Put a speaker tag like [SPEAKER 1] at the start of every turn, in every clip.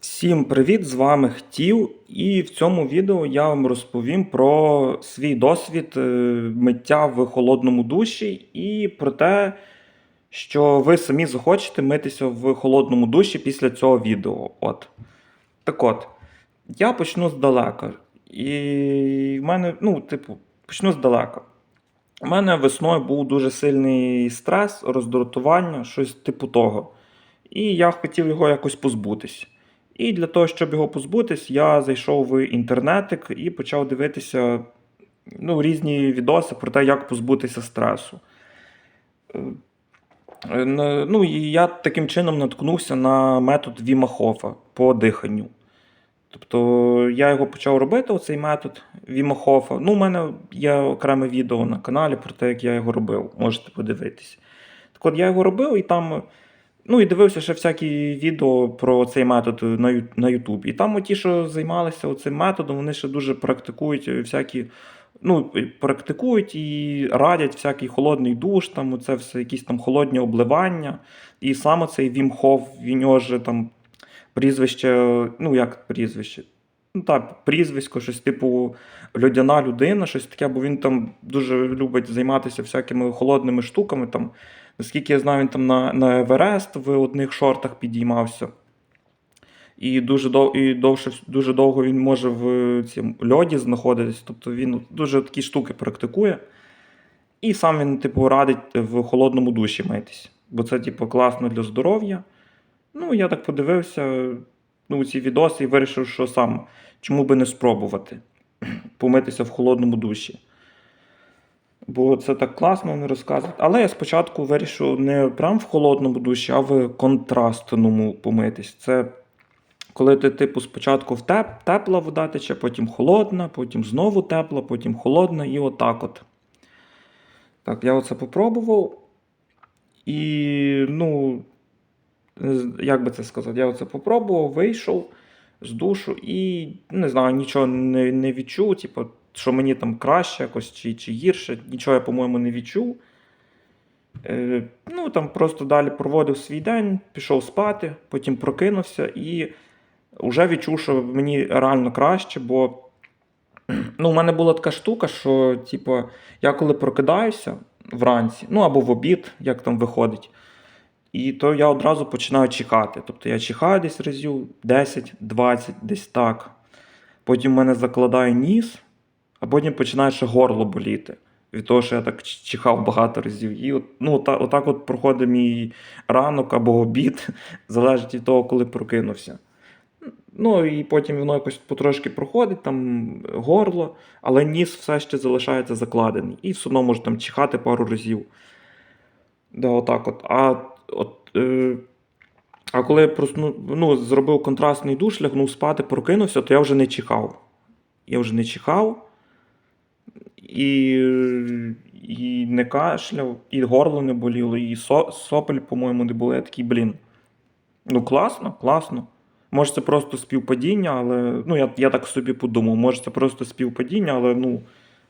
[SPEAKER 1] Всім привіт! З вами Хтів, і в цьому відео я вам розповім про свій досвід е, миття в холодному душі і про те, що ви самі захочете митися в холодному душі після цього відео. От. Так от, я почну здалека. І в мене, ну, типу, почну здалека. У мене весною був дуже сильний стрес, роздратування, щось типу того. І я хотів його якось позбутись. І для того, щоб його позбутись, я зайшов в інтернетик і почав дивитися ну, різні відоси про те, як позбутися стресу. Е, Ну, і я таким чином наткнувся на метод Віма Хофа по диханню. Тобто я його почав робити, оцей метод Віма Хофа. Ну, у мене є окреме відео на каналі про те, як я його робив. Можете подивитись. Так от я його робив і там. Ну і дивився ще всякі відео про цей метод на, YouTube. І там ті, що займалися цим методом, вони ще дуже практикують всякі. Ну, практикують і радять всякий холодний душ, там це все якісь там холодні обливання. І саме цей Вімхов, він нього ж там прізвище, ну як прізвище? Ну так, прізвисько, щось типу льодяна людина, щось таке, бо він там дуже любить займатися всякими холодними штуками. Там, наскільки я знаю, він там на, на Еверест в одних шортах підіймався. І дуже, дов, і довше, дуже довго він може в цім льоді знаходитись. Тобто він дуже такі штуки практикує. І сам він, типу, радить в холодному душі митись. Бо це, типу, класно для здоров'я. Ну, я так подивився ну, ці відоси і вирішив, що сам чому би не спробувати помитися в холодному душі. Бо це так класно вони розказують. Але я спочатку вирішив не прям в холодному душі, а в контрастному помитись. Це коли ти, типу, спочатку в теп, тепла вода тече, потім холодна, потім знову тепла, потім холодна, і отак от. Так, я оце попробував. І, ну, як би це сказати, я оце попробував, вийшов з душу і не знаю, нічого не, не відчув, типу, що мені там краще якось чи, чи гірше, нічого я, по-моєму, не відчув. Е, ну, там просто далі проводив свій день, пішов спати, потім прокинувся і вже відчув, що мені реально краще, бо ну, у мене була така штука, що, типу, я коли прокидаюся вранці, ну або в обід, як там виходить, і то я одразу починаю чихати. Тобто я чихаю десь разів 10-20, десь так. Потім в мене закладає ніс, а потім починає ще горло боліти. Від того, що я так чихав багато разів. І от, ну, ота- отак от проходить мій ранок або обід, залежить від того, коли прокинувся. Ну і потім воно якось потрошки проходить, там горло, але ніс все ще залишається закладений. І все одно може там чихати пару разів. Да, отак от. А, от, е, а коли я просну, ну, зробив контрастний душ, лягнув спати, прокинувся, то я вже не чихав. Я вже не чихав і, і не кашляв, і горло не боліло, і со, сопель, по-моєму, не було. Я такий, блін. Ну, класно, класно. Може, це просто співпадіння, але. Ну, я, я так собі подумав, може, це просто співпадіння, але ну.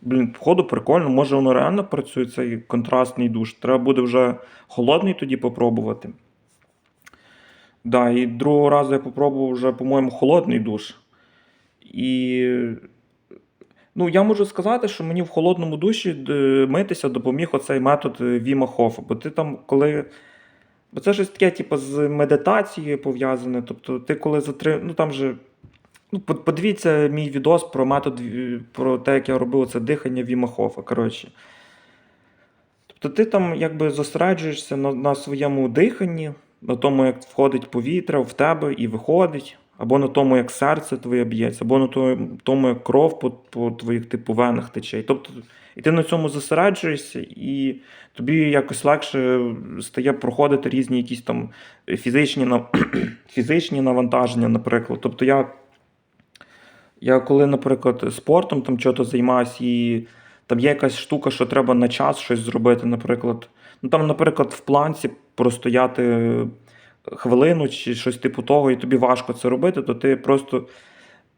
[SPEAKER 1] Блін, походу, прикольно, може воно реально працює, цей контрастний душ. Треба буде вже холодний тоді попробувати. Да, і другого разу я попробував вже, по-моєму, холодний душ. І. Ну, я можу сказати, що мені в холодному душі митися допоміг оцей метод е, Віма Хофа. Бо ти там, коли. Бо це щось таке, типу, з медитацією пов'язане. Тобто, ти коли затри... Ну там же. Ну, подивіться мій відос про метод, е, про те, як я робив це дихання Віма Хофа. Коротше. Тобто ти там якби зосереджуєшся на, на своєму диханні, на тому, як входить повітря в тебе і виходить, або на тому, як серце твоє б'ється, або на тому, як кров по, по твоїх типу венах тече. Тобто, і ти на цьому зосереджуєшся, і тобі якось легше стає проходити різні якісь там фізичні, фізичні навантаження, наприклад. Тобто я я коли, наприклад, спортом там чого-то займаюся, і там є якась штука, що треба на час щось зробити, наприклад. Ну там, наприклад, в планці простояти хвилину чи щось типу того, і тобі важко це робити, то ти просто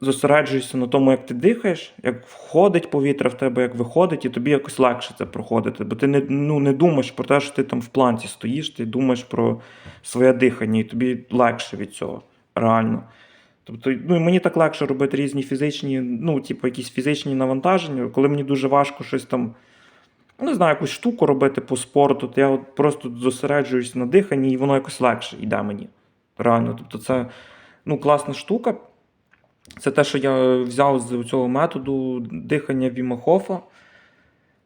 [SPEAKER 1] зосереджуєшся на тому, як ти дихаєш, як входить повітря в тебе, як виходить, і тобі якось легше це проходити. Бо ти не, ну, не думаєш про те, що ти там в планці стоїш, ти думаєш про своє дихання, і тобі легше від цього, реально. Тобто, ну, і мені так легше робити різні фізичні, ну, типу, якісь фізичні навантаження, коли мені дуже важко щось там, ну, не знаю, якусь штуку робити по спорту, то я от просто зосереджуюсь на диханні, і воно якось легше йде мені. Реально. Тобто, це ну, класна штука. Це те, що я взяв з цього методу дихання Віма Хофа.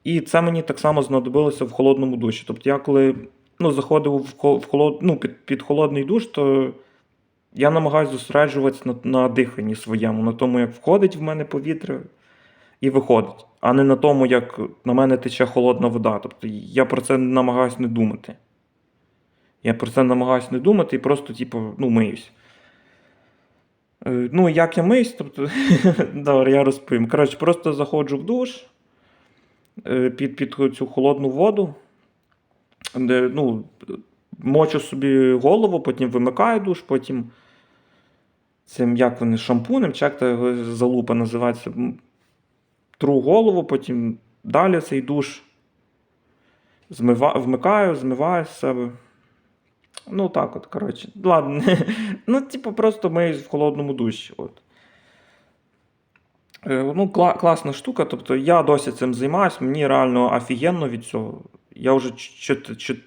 [SPEAKER 1] І це мені так само знадобилося в холодному душі. Тобто, я коли ну, заходив в холод, ну, під, під холодний душ, то я намагаюся зосереджуватися на, на диханні своєму, на тому, як входить в мене повітря і виходить, а не на тому, як на мене тече холодна вода. Тобто я про це намагаюся не думати. Я про це намагаюся не думати і просто, типу, ну, миюсь. Е, Ну, як я миюсь, тобто, добре, я розповім. Коротше, просто заходжу в душ е, під, під цю холодну воду, де, ну, мочу собі голову, потім вимикаю душ, потім цим, як вони, шампунем, чи як його залупа називається, тру голову, потім далі цей душ змива, вмикаю, змиваю з себе. Ну, так от, коротше. Ладно. ну, типу, просто миюсь в холодному душі. От. Е, Ну, кла- класна штука. Тобто я досі цим займаюсь, мені реально офігенно від цього. Я вже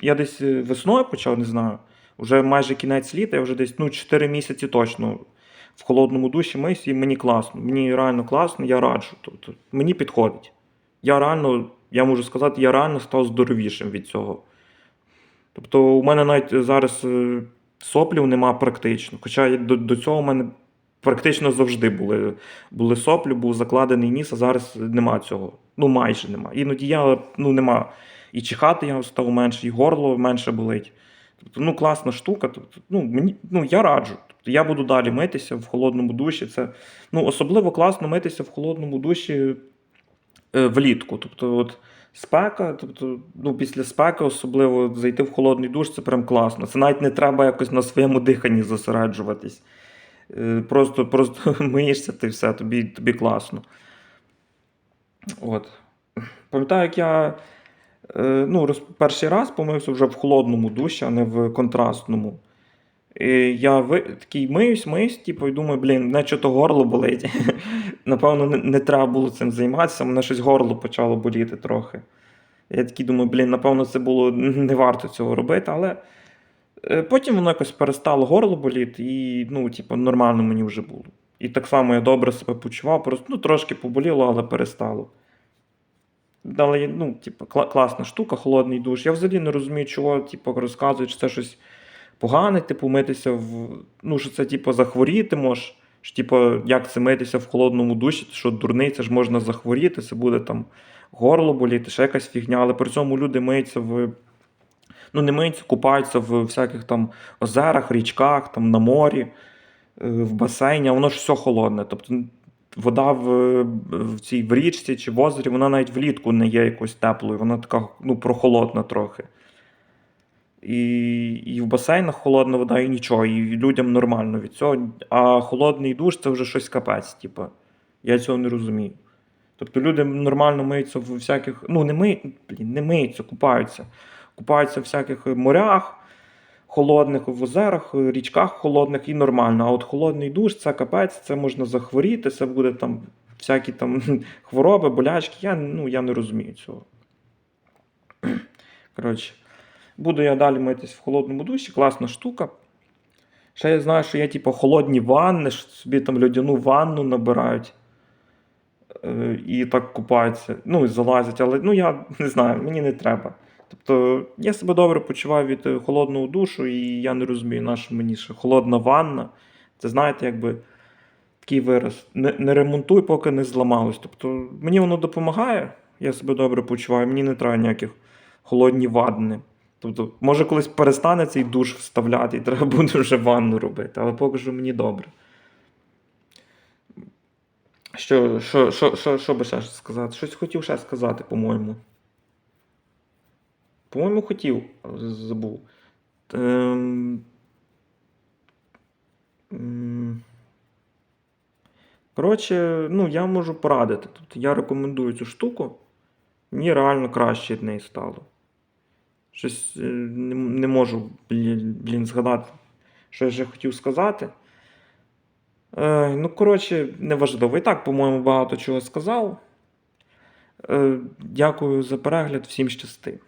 [SPEAKER 1] я десь е, весною почав, не знаю. Вже майже кінець літа, я вже десь ну, 4 місяці точно в холодному душі миюсь, і мені класно. Мені реально класно, я раджу. Тобто, мені підходить. Я реально, я можу сказати, я реально став здоровішим від цього. Тобто, у мене навіть зараз е, соплів нема практично. Хоча до, до цього у мене практично завжди були, були соплі, був закладений ніс, а зараз нема цього. Ну, майже нема. Іноді я ну, нема. І чихати я став менше, і горло менше болить. Тобто, ну, класна штука. Тобто, ну, мені, ну, я раджу. Тобто, я буду далі митися в холодному душі. Це ну, особливо класно митися в холодному душі е, влітку. Тобто, от, спека, тобто, ну, після спеки, особливо зайти в холодний душ, це прям класно. Це навіть не треба якось на своєму диханні зосереджуватись. Е, Просто, просто миєшся ти все, тобі, тобі класно. От. Пам'ятаю, як я е, ну, перший раз помився вже в холодному душі, а не в контрастному. Я ви, такий миюсь, миюсь, типу, і думаю, блін, мене чого горло болить. Напевно, не, не треба було цим займатися, мене щось горло почало боліти трохи. Я такий думаю, блін, напевно, це було не варто цього робити, але е, потім воно якось перестало горло боліти, і ну, типу, нормально мені вже було. І так само я добре себе почував, просто ну, трошки поболіло, але перестало. Але, ну, типу, кла- класна штука, холодний душ. Я взагалі не розумію, чого, типу, розказують, що це щось погане, типу, митися в. Ну, що це, типу, захворіти можеш. Що, типу, як це митися в холодному душі, що дурний, це ж можна захворіти, це буде там горло боліти, ще якась фігня. Але при цьому люди миються в. Ну, не миються, купаються в всяких там озерах, річках, там на морі, е, в басейні, а воно ж все холодне. Тобто вода в, в цій в річці чи в озері, вона навіть влітку не є якось теплою, вона така ну, прохолодна трохи. І, і в басейнах холодна вода, і нічого, і людям нормально від цього. А холодний душ це вже щось капець, типу. Я цього не розумію. Тобто люди нормально миються в всяких. Ну, не ми, не миються, купаються. Купаються в всяких морях холодних, в озерах, річках холодних і нормально. А от холодний душ це капець, це можна захворіти, це буде там всякі там хвороби, болячки. Я, ну, я не розумію цього. Коротше, буду я далі митись в холодному душі, класна штука. Ще я знаю, що є типу, холодні ванни, що собі там льодяну ванну набирають е, і так купаються. Ну, і залазять, але ну, я не знаю, мені не треба. Тобто я себе добре почуваю від е, холодного душу, і я не розумію, на що мені ще холодна ванна. Це знаєте, якби такий вираз. Не, не ремонтуй, поки не зламалось. Тобто мені воно допомагає, я себе добре почуваю, мені не треба ніяких холодні ванни. Тобто, може, колись перестане цей душ вставляти, і треба буде вже ванну робити, але поки що мені добре. Що, що, що, що, що би ще сказати? Щось хотів ще сказати, по-моєму. По-моєму, хотів, забув. Ем... Коротше, ну, я можу порадити. Тобто я рекомендую цю штуку. Мені реально краще від неї стало. Щось е, не, не можу, блін, згадати, що я ще хотів сказати. Е, ну, коротше, неважливо. І так, по-моєму, багато чого сказав. Е, дякую за перегляд, всім щасти.